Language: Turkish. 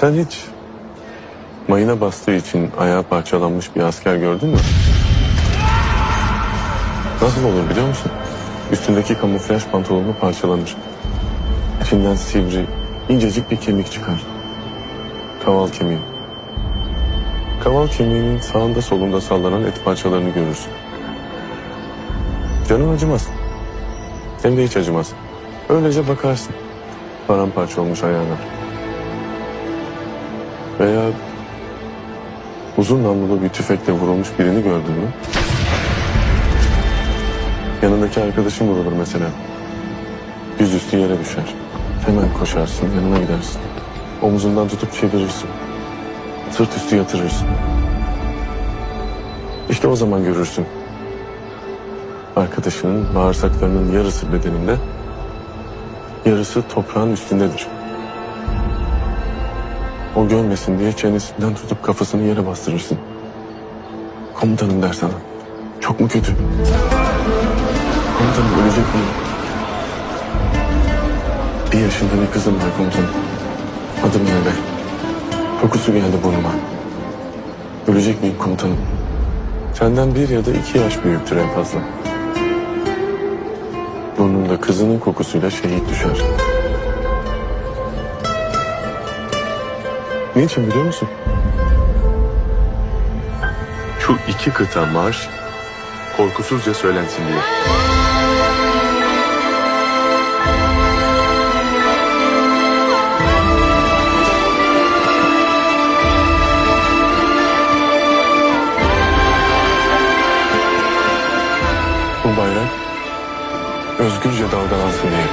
Sen hiç mayına bastığı için ayağı parçalanmış bir asker gördün mü? Nasıl olur biliyor musun? Üstündeki kamuflaj pantolonu parçalanır. İçinden sivri, incecik bir kemik çıkar. Kaval kemiği. Kaval kemiğinin sağında solunda sallanan et parçalarını görürsün. Canın acımaz. Hem de hiç acımaz. Öylece bakarsın. Paramparça olmuş ayağına. Veya uzun namlulu bir tüfekle vurulmuş birini gördün mü? Yanındaki arkadaşın vurulur mesela. Yüzüstü yere düşer. Hemen koşarsın, yanına gidersin. Omuzundan tutup çevirirsin. Sırt üstü yatırırsın. İşte o zaman görürsün. Arkadaşının bağırsaklarının yarısı bedeninde, yarısı toprağın üstündedir. O görmesin diye çenesinden tutup kafasını yere bastırırsın. Komutanım der sana. Çok mu kötü? Komutanım ölecek miyim? Bir yaşında bir kızım var komutanım. Adım Merve. Kokusu geldi burnuma. Ölecek miyim komutanım? Senden bir ya da iki yaş büyüktür en fazla. Burnunda kızının kokusuyla şehit düşer. Niçin biliyor musun? Şu iki kıta marş korkusuzca söylensin diye. Bu bayrak özgürce dalgalansın diye.